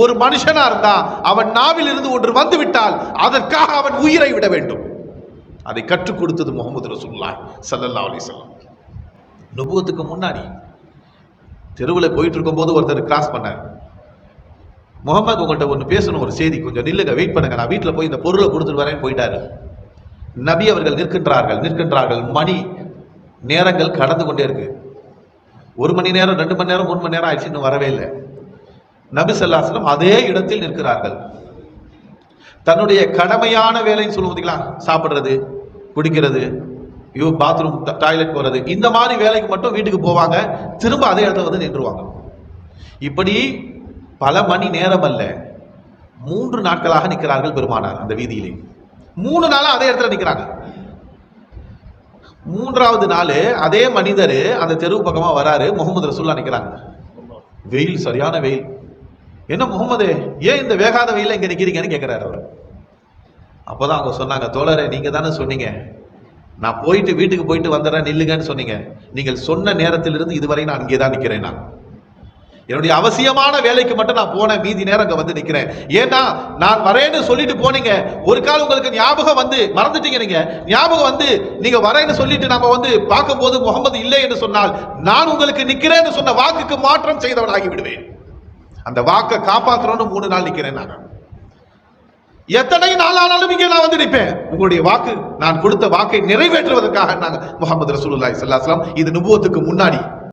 ஒரு மனுஷனா இருந்தா அவன் நாவில் இருந்து ஒன்று வந்து விட்டால் அதற்காக அவன் உயிரை விட வேண்டும். அதை கற்றுக் கொடுத்தது முகமது ரசூல்லா சல்லல்லா அலி வஸல்லம். நுபுவத்துக்கு முன்னாடி தெருவில் போயிட்டு இருக்கும்போது ஒருத்தர் கிராஸ் பண்ணார். முகமது உங்கள்கிட்ட ஒன்று பேசணும் ஒரு செய்தி. கொஞ்சம் நில்லுங்க வெயிட் பண்ணுங்க. நான் வீட்டில் போய் இந்த பொருளை கொடுத்துட்டு வரேன் போயிட்டாரு. நபி அவர்கள் நிற்கின்றார்கள் நிற்கின்றார்கள். மணி நேரங்கள் கடந்து கொண்டே இருக்கு. ஒரு மணி நேரம் ரெண்டு மணி நேரம் மூணு மணி நேரம் ஆயிடுச்சு இன்னும் வரவே இல்லை. நபி சொல்லாஸ்லம் அதே இடத்தில் நிற்கிறார்கள். தன்னுடைய கடமையான வேலைன்னு சொல்லுவோம் பார்த்தீங்களா குடிக்கிறது ஐயோ பாத்ரூம் டாய்லெட் போகிறது இந்த மாதிரி வேலைக்கு மட்டும் வீட்டுக்கு போவாங்க திரும்ப அதே இடத்துல வந்து நின்றுவாங்க இப்படி பல மணி நேரம் அல்ல மூன்று நாட்களாக நிற்கிறார்கள் பெருமானார் அந்த வீதியிலே. மூணு நாளாக அதே இடத்துல நிற்கிறாங்க. மூன்றாவது நாள் அதே மனிதர் அந்த தெருவு பக்கமாக வராரு முகமது ரசூல்லா நிற்கிறாங்க வெயில் சரியான வெயில். என்ன முகமது? ஏன் இந்த வேகாத வெயில இங்கே நிற்கிறீங்கன்னு கேட்குறாரு அவர். அப்போதான் அவங்க சொன்னாங்க தோழரை நீங்கள் தானே சொன்னீங்க. நான் போயிட்டு வீட்டுக்கு போயிட்டு வந்துடுறேன் நில்லுங்கன்னு சொன்னீங்க. நீங்கள் சொன்ன நேரத்திலிருந்து இதுவரை நான் இங்கே தான் நிற்கிறேன் நான். என்னுடைய அவசியமான வேலைக்கு மட்டும் நான் போனேன் மீதி நேரம் அங்கே வந்து நிற்கிறேன் ஏன்னா நான் வரேன்னு சொல்லிட்டு போனீங்க. ஒரு கால் உங்களுக்கு ஞாபகம் வந்து மறந்துட்டீங்க நீங்க. ஞாபகம் வந்து நீங்க வரேன்னு சொல்லிட்டு நம்ம வந்து பார்க்கும்போது முகமது இல்லை என்று சொன்னால் நான் உங்களுக்கு நிற்கிறேன்னு சொன்ன வாக்குக்கு மாற்றம் செய்தவன் ஆகிவிடுவேன் அந்த வாக்கை காப்பாற்றணும்னு மூணு நாள் நிற்கிறேன் நான். எத்தனை நாள் ஆனாலும் இங்கே நான் வந்து நிற்பேன். உங்களுடைய வாக்கு நான் கொடுத்த வாக்கை நிறைவேற்றுவதற்காக நாங்கள் முகமது ரசூலுல்லாஹி ஸல்லல்லாஹு இது நுபுவத்துக்கு முன்னாடி